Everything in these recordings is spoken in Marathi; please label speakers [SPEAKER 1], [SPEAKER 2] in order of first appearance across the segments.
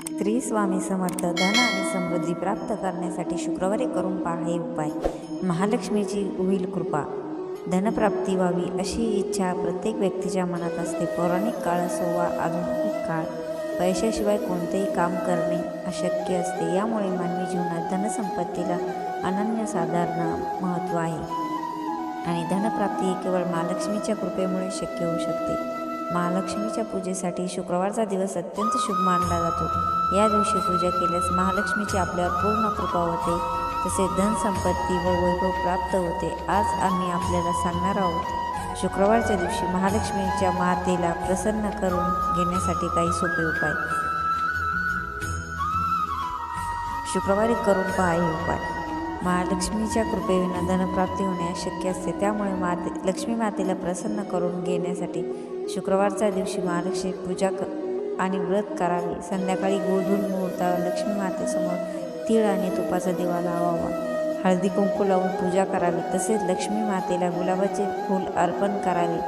[SPEAKER 1] स्त्री स्वामी समर्थ धन आणि समृद्धी प्राप्त करण्यासाठी शुक्रवारी करून पहा हे उपाय. महालक्ष्मीची होईल कृपा. धनप्राप्ती व्हावी अशी इच्छा प्रत्येक व्यक्तीच्या मनात असते. पौराणिक काळ असो वा आधुनिक काळ पैशाशिवाय कोणतेही काम करणे अशक्य असते. यामुळे मानवी जीवनात धनसंपत्तीला अनन्यसाधारण महत्त्व आहे. आणि धनप्राप्ती ही केवळ महालक्ष्मीच्या कृपेमुळे शक्य होऊ शकते. महालक्ष्मीच्या पूजेसाठी शुक्रवारचा दिवस अत्यंत शुभ मानला जातो. या दिवशी पूजा केल्यास महालक्ष्मीची आपल्यावर पूर्ण कृपा होते तसे धनसंपत्ती व वैभव प्राप्त होते आज आम्ही आपल्याला सांगणार आहोत. शुक्रवारच्या दिवशी महालक्ष्मीच्या मातेला प्रसन्न करून घेण्यासाठी काही सोपे उपाय. शुक्रवारी करून पहा हे उपाय. महालक्ष्मीच्या कृपेविना धनप्राप्ती होणे अशक्य असते. त्यामुळे माते लक्ष्मी मातेला प्रसन्न करून घेण्यासाठी शुक्रवारच्या दिवशी महालक्ष्मी पूजा क आणि व्रत करावे. संध्याकाळी गोधून मुहूर्तावर लक्ष्मी मातेसमोर तीळ आणि तुपाचा दिवा लावावा. हळदी कुंकू लावून पूजा करावी. तसेच लक्ष्मी मातेला गुलाबाचे फूल अर्पण करावे.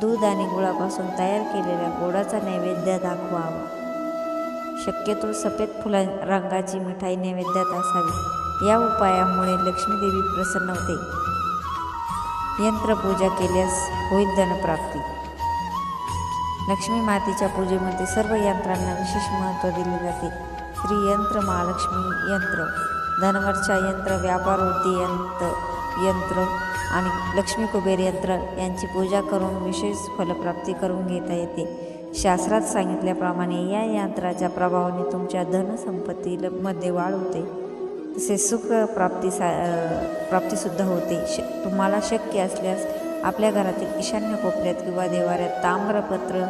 [SPEAKER 1] दूध आणि गुळापासून तयार केलेल्या गोडाचा नैवेद्य दाखवावा. शक्यतो सफेद फुला रंगाची मिठाई नैवेद्यात असावी. या उपायामुळे लक्ष्मीदेवी प्रसन्न होते. यंत्रपूजा केल्यास होईल धनप्राप्ती. लक्ष्मी मातेच्या पूजेमध्ये सर्व यंत्रांना विशेष महत्त्व दिले जाते. श्री यंत्र महालक्ष्मी यंत्र धनवर्षा यंत्र व्यापार यंत्र यंत्र आणि लक्ष्मी कुबेर यंत्र यांची पूजा करून विशेष फलप्राप्ती करून घेता येते. शास्त्रात सांगितल्याप्रमाणे या यंत्राच्या प्रभावाने तुमच्या धनसंपत्तीमध्ये वाढ होते. तसे सुख प्राप्ती सा प्राप्तीसुद्धा होते. श तुम्हाला शक्य असल्यास आपल्या घरातील ईशान्य कोपऱ्यात किंवा देवाऱ्यात ताम्रपत्र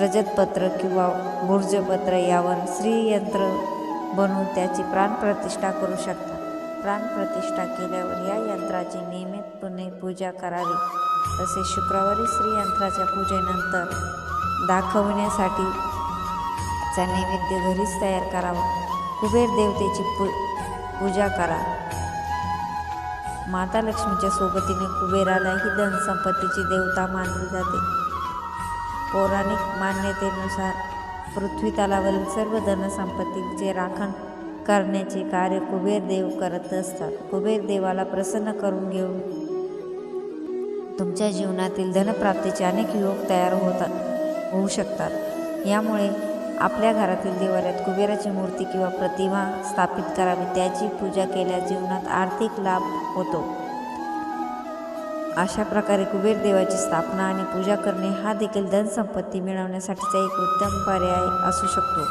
[SPEAKER 1] रजतपत्र किंवा भुर्जपत्र यावर श्रीयंत्र बनवून त्याची प्राणप्रतिष्ठा करू शकता. प्राणप्रतिष्ठा केल्यावर या यंत्राची नियमितपणे पूजा करावी. तसेच शुक्रवारी श्रीयंत्राच्या पूजेनंतर दाखवण्यासाठी चा नैवेद्य घरीच तयार करावा. कुबेर देवतेची पू पूजा करा. माता लक्ष्मीच्या सोबतीने कुबेरालाही धनसंपत्तीची देवता मानली जाते. पौराणिक मान्यतेनुसार पृथ्वी तलावरील सर्व धनसंपत्तीचे राखण करण्याचे कार्य कुबेर देव करत असतात. कुबेर देवाला प्रसन्न करून घेऊन तुमच्या जीवनातील धनप्राप्तीचे अनेक योग तयार होतात होऊ शकतात. यामुळे आपल्या घरातील देवाऱ्यात कुबेराची मूर्ती किंवा प्रतिमा स्थापित करावी त्याची पूजा केल्यास जीवनात आर्थिक लाभ होतो. अशा प्रकारे कुबेर देवाची स्थापना आणि पूजा करणे हा देखील धनसंपत्ती मिळवण्यासाठीचा एक उत्तम पर्याय असू शकतो.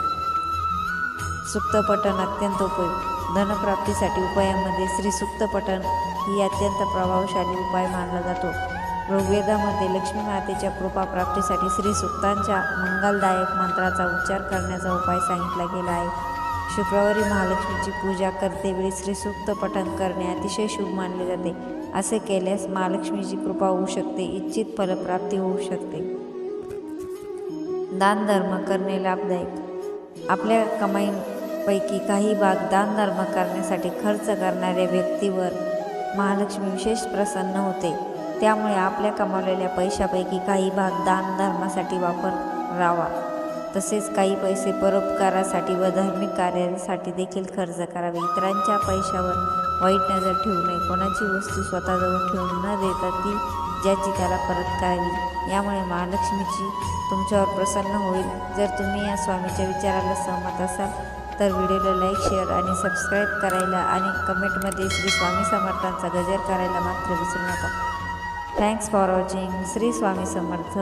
[SPEAKER 1] सुक्तपठण अत्यंत उपयोग धनप्राप्तीसाठी उपायामध्ये श्री सुक्तपठण ही अत्यंत प्रभावशाली उपाय मानला जातो. ऋग्वेदामध्ये लक्ष्मी मातेच्या कृपा प्राप्तीसाठी श्री सुक्तांच्या मंगलदायक मंत्राचा उच्चार करण्याचा उपाय सांगितला गेला आहे. शुक्रवारी महालक्ष्मीची पूजा करतेवेळी श्री सुक्त पठण करणे अतिशय शुभ मानले जाते. असे केल्यास महालक्ष्मीची कृपा होऊ शकते इच्छित फलप्राप्ती होऊ शकते. दान धर्म करणे लाभदायक. आपल्या कमाईपैकी काही भाग दान धर्म करण्यासाठी खर्च करणाऱ्या व्यक्तीवर महालक्ष्मी विशेष प्रसन्न होते. त्यामुळे आपल्या कमावलेल्या पैशापैकी काही भाग दान धर्मासाठी वापरावा. तसेच काही पैसे परोपकारासाठी व धार्मिक कार्यासाठी देखील खर्च करावे. इतरांच्या पैशावर वाईट नजर ठेवू नये. कोणाची वस्तू स्वतःजवळ ठेवून न देता ती ज्याची त्याला परत करावी. यामुळे महालक्ष्मीची तुमच्यावर प्रसन्न होईल. जर तुम्ही या स्वामीच्या विचाराला सहमत असाल तर व्हिडिओला लाईक शेअर आणि सबस्क्राईब करायला आणि कमेंटमध्ये श्री स्वामी समर्थांचा गजर करायला मात्र विसरू नका. Thanks for watching Shri Swami Samarth